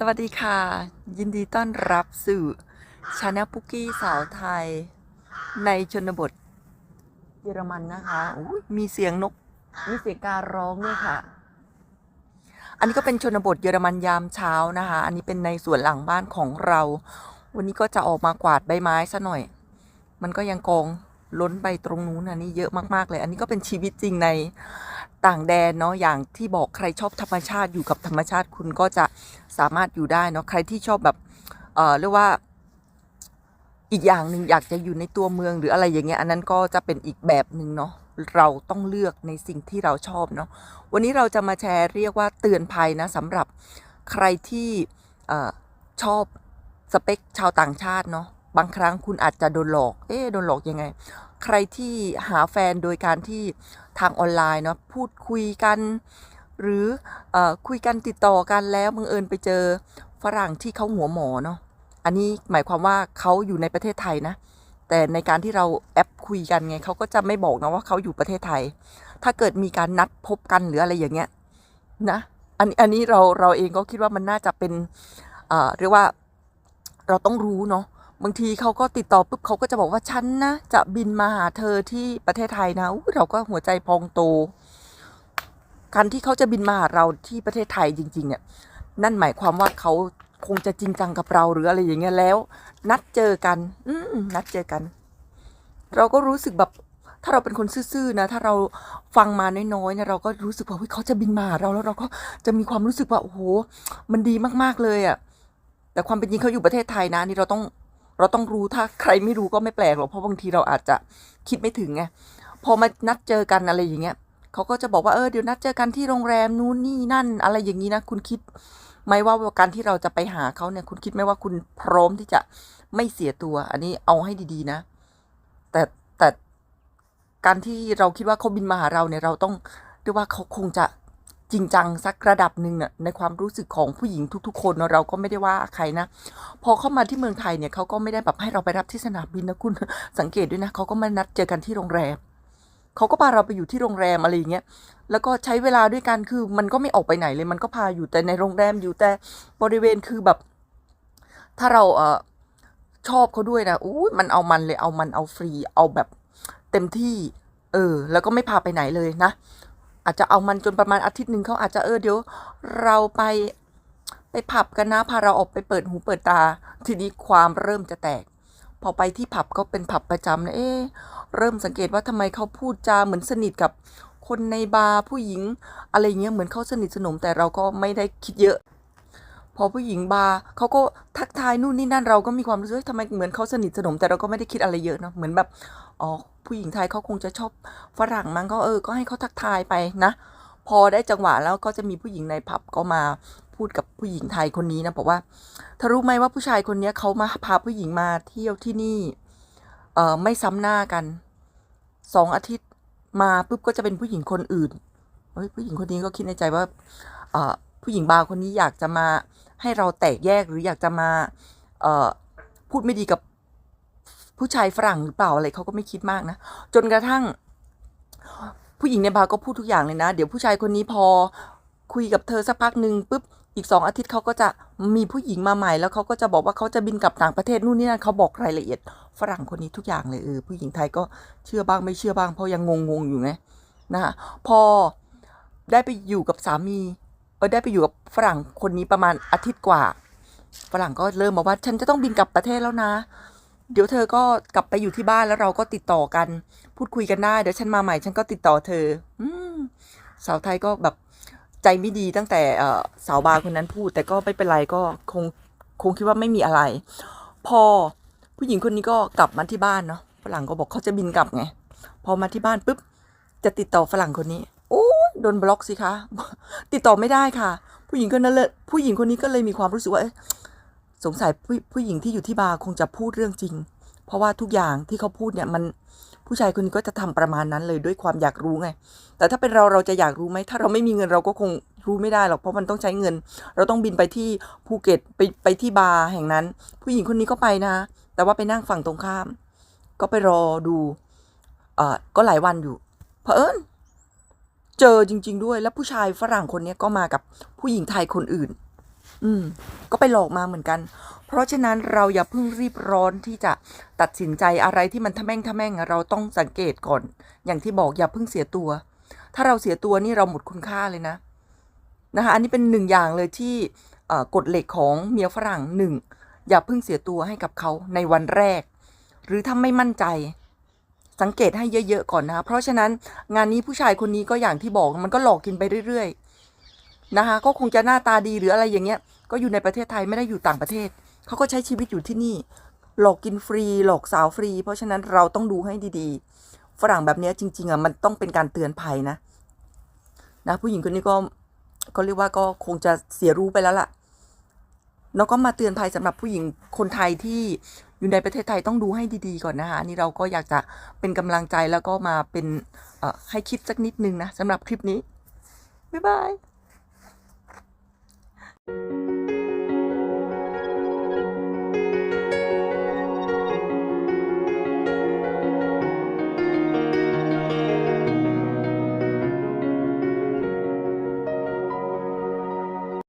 สวัสดีค่ะ ยินดีต้อนรับสู่ชาแนลปุกกี้สาวไทย ในชนบทเยอรมันนะคะมีเสียงนก มีเสียงการร้องด้วยค่ะ อันนี้ก็เป็นชนบทเยอรมันยามเช้านะคะ อันนี้เป็นในสวนหลังบ้านของเรา วันนี้ก็จะออกมากวาดใบไม้ซะหน่อย มันก็ยังกองล้นไปตรงนู้นอันนี้เยอะมากๆเลย อันนี้ก็เป็นชีวิตจริงใน ต่างแดนเนาะอย่างที่บอกใครชอบธรรมชาติอยู่กับธรรมชาติคุณก็จะสามารถอยู่ได้เนาะใครที่ชอบแบบเอ่อเรียกว่าอีกอย่างหนึ่งอยากจะอยู่ในตัวเมืองหรืออะไรอย่างเงี้ยอันนั้นก็จะเป็นอีกแบบหนึ่งเนาะเราต้องเลือกในสิ่งที่เราชอบเนาะวันนี้เราจะมาแชร์เรียกว่าเตือนภัยนะสำหรับใครที่อชอบสเปคชาวต่างชาติเนาะบางครั้งคุณอาจจะโดนหลอก เอ๊ะโดนหลอกยังไง ใครที่หาแฟนโดยการที่ทางออนไลน์เนาะพูดคุยกัน หรืออคุยกันติดต่อกันแล้วบังเอิญไปเจอฝรั่งที่เขาหัวหมอเนาะอันนี้หมายความว่าเขาอยู่ในประเทศไทยนะ แต่ในการที่เราแอปคุยกันไงเขาก็จะไม่บอกนะว่าเขาอยู่ประเทศไทย ถ้าเกิดมีการนัดพบกันหรืออะไรอย่างเงี้ยนะอันอันนี้เราเราเองก็คิดว่ามันน่าจะเป็นเอ่อเรียกว่าเราต้องรู้เนาะ บางทีเขาก็ติดต่อปุ๊บเขาก็จะบอกว่าฉันนะจะบินมาหาเธอที่ประเทศไทยนะอู้เราก็หัวใจพองโตการที่เขาจะบินมาหาเราที่ประเทศไทยจริง ๆ เนี่ย นั่นหมายความว่าเขาคงจะจริงจังกับเราหรืออะไรอย่างเงี้ยแล้ว นัดเจอกัน อืนัดเจอกัน เราก็รู้สึกแบบถ้าเราเป็นคนซื่อๆนะ ถ้าเราฟังมาน้อยๆเนี่ยเราก็รู้สึกว่าเฮ้ยเขาจะบินมาหาเราแล้วเราก็จะมีความรู้สึกว่าโอ้โหมันดีมากๆเลยอะ่ะแต่ความเป็นจริงเขาอยู่ประเทศไทยนะนี่เราต้อง เราต้องรู้ถ้าใครไม่รู้ก็ไม่แปลกหรอกเพราะบางทีเราอาจจะคิดไม่ถึงไงพอมานัดเจอกันอะไรอย่างเงี้ยเขาก็จะบอกว่าเออเดี๋ยวนัดเจอกันที่โรงแรมนู้นนี่นั่น อะไรอย่างนี้นะคุณคิดไหมว่าการที่เราจะไปหาเขาเนี่ย คุณคิดไหมว่าคุณพร้อมที่จะไม่เสียตัว อันนี้เอาให้ดีๆนะ แต่แต่การที่เราคิดว่าเขาบินมาหาเราเนี่ยเราต้องเรียกว่าเขาคงจะ จริงจังสักระดับหนึ่งน่ะในความรู้สึกของผู้หญิงทุก ๆ คนเนอะเราก็ไม่ได้ว่าใครนะ พอเข้ามาที่เมืองไทยเนี่ยเขาก็ไม่ได้แบบให้เราไปรับที่สนามบินนะคุณสังเกตด้วยนะเขาก็มานัดเจอกันที่โรงแรมเขาก็พาเราไปอยู่ที่โรงแรมอะไรอย่างเงี้ยแล้วก็ใช้เวลาด้วยกันคือมันก็ไม่ออกไปไหนเลย มันก็พาอยู่แต่ในโรงแรมอยู่แต่บริเวณคือแบบ ถ้าเราเออชอบเขาด้วยนะอู้มันเอามันเลยเอามันเอาฟรีเอาแบบเต็มที่ เออ แล้วก็ไม่พาไปไหนเลยนะ อาจจะเอามันจนประมาณอาทิตย์หนึ่งเขาอาจจะเออเดี๋ยวเราไปไปผับกันนะพาเราออกไปเปิดหูเปิดตา ทีนี้ความเริ่มจะแตก พอไปที่ผับก็เป็นผับประจำนะเอ๊เริ่มสังเกตว่าทำไมเขาพูดจาเหมือนสนิทกับคนในบาร์ผู้หญิง อะไรเงี้ยเหมือนเขาสนิทสนมแต่เราก็ไม่ได้คิดเยอะ พอผู้หญิงบาร์เขาก็ทักทายนู่นนี่นั่นเราก็มีความรู้สึกทำไมเหมือนเขาสนิทสนม แต่เราก็ไม่ได้คิดอะไรเยอะเนาะเหมือนแบบอ๋อผู้หญิงไทยเขาคงจะชอบฝรั่งมั้งก็เออ ก็ให้เขาทักทายไปนะ พอได้จังหวะแล้วก็จะมีผู้หญิงในผับก็มาพูดกับผู้หญิงไทยคนนี้นะบอกว่าเธอรู้ไหมว่าผู้ชายคนนี้เขามาพาผู้หญิงมาเที่ยวที่นี่เอ่อไม่ซ้ำหน้ากันสองอาทิตย์มาปุ๊บก็จะเป็นผู้หญิงคนอื่นผู้หญิงคนนี้ก็คิดในใจว่าผู้หญิงบาร์คนนี้อยากจะมา ให้เราแตกแยกหรืออยากจะมาเออพูดไม่ดีกับผู้ชายฝรั่งหรือเปล่าอะไรเขาก็ไม่คิดมากนะ จนกระทั่ง ผู้หญิงในบาร์ก็พูดทุกอย่างเลยนะ เดี๋ยวผู้ชายคนนี้พอคุยกับเธอสักพักหนึ่งปุ๊บอีกสองอาทิตย์เขาก็จะมีผู้หญิงมาใหม่ แล้วเขาก็จะบอกว่าเขาจะบินกลับต่างประเทศนู่นนี่นั่นเขาบอกรายละเอียด ฝรั่งคนนี้ทุกอย่างเลยเออผู้หญิงไทยก็เชื่อบ้างไม่เชื่อบ้างเพราะยังงงๆอยู่ไงนะคะพอได้ไปอยู่กับสามี เออได้ไปอยู่กับฝรั่งคนนี้ประมาณอาทิตย์กว่า ฝรั่งก็เริ่มบอกว่า ฉันจะต้องบินกลับประเทศแล้วนะ เดี๋ยวเธอก็กลับไปอยู่ที่บ้านแล้วเราก็ติดต่อกัน พูดคุยกันได้ เดี๋ยวฉันมาใหม่ฉันก็ติดต่อเธอ อืมสาวไทยก็แบบใจไม่ดีตั้งแต่เอสาวบาร์คนนั้นพูด แต่ก็ไม่เป็นไรก็คงคงคิดว่าไม่มีอะไร พอผู้หญิงคนนี้ก็กลับมาที่บ้านเนาะฝรั่งก็บอกเขาจะบินกลับไง พอมาที่บ้านปุ๊บจะติดต่อฝรั่งคนนี้ โดนบล็อกสิคะติดต่อไม่ได้ค่ะ ผู้หญิงคนนั้นเลยผู้หญิงคนนี้ก็เลยมีความรู้สึกว่าสงสัยผู้ผู้หญิงที่อยู่ที่บาร์คงจะพูดเรื่องจริง เพราะว่าทุกอย่างที่เขาพูดเนี่ยมันผู้ชายคนนี้ก็จะทำประมาณนั้นเลยด้วยความอยากรู้ไง แต่ถ้าเป็นเราเราจะอยากรู้ไหม ถ้าเราไม่มีเงินเราก็คงรู้ไม่ได้หรอก เพราะมันต้องใช้เงิน เราต้องบินไปที่ภูเก็ตไปไปที่บาร์แห่งนั้น ผู้หญิงคนนี้ก็ไปนะ แต่ว่าไปนั่งฝั่งตรงข้าม ก็ไปรอดู เอ่อ ก็หลายวันอยู่ เผอิญ เจอจริง ๆ ด้วย แล้วผู้ชายฝรั่งคนนี้ก็มากับผู้หญิงไทยคนอื่น อืม ก็ไปหลอกมาเหมือนกัน เพราะฉะนั้นเราอย่าเพิ่งรีบร้อนที่จะตัดสินใจอะไรที่มันทะแม่งทะแม่งเราต้องสังเกตก่อน อย่างที่บอกอย่าเพิ่งเสียตัว ถ้าเราเสียตัวนี่เราหมดคุณค่าเลยนะ นะคะ อันนี้เป็นหนึ่งอย่างเลยที่กฎเหล็กของเมียฝรั่งหนึ่งอย่าเพิ่งเสียตัวให้กับเขาในวันแรก หรือถ้าไม่มั่นใจ สังเกตให้เยอะๆก่อนนะคะเพราะฉะนั้นงานนี้ผู้ชายคนนี้ก็อย่างที่บอกมันก็หลอกกินไปเรื่อยๆนะคะก็คงจะหน้าตาดีหรืออะไรอย่างเงี้ย ก็อยู่ในประเทศไทยไม่ได้อยู่ต่างประเทศเขาก็ใช้ชีวิตอยู่ที่นี่ หลอกกินฟรี หลอกสาวฟรี เพราะฉะนั้นเราต้องดูให้ดีๆ ฝรั่งแบบนี้จริง ๆอะมันต้องเป็นการเตือนภัยนะ นะ ผู้หญิงคนนี้ก็ก็เรียกว่าก็คงจะเสียรู้ไปแล้วล่ะแล้วก็มาเตือนภัยสำหรับผู้หญิงคนไทยที่ อยู่ในประเทศไทยต้องดูให้ดีๆก่อนนะคะนี่เราก็อยากจะเป็นกำลังใจแล้วก็มาเป็นให้คิดสักนิดนึงนะสำหรับคลิปนี้ บ๊ายบาย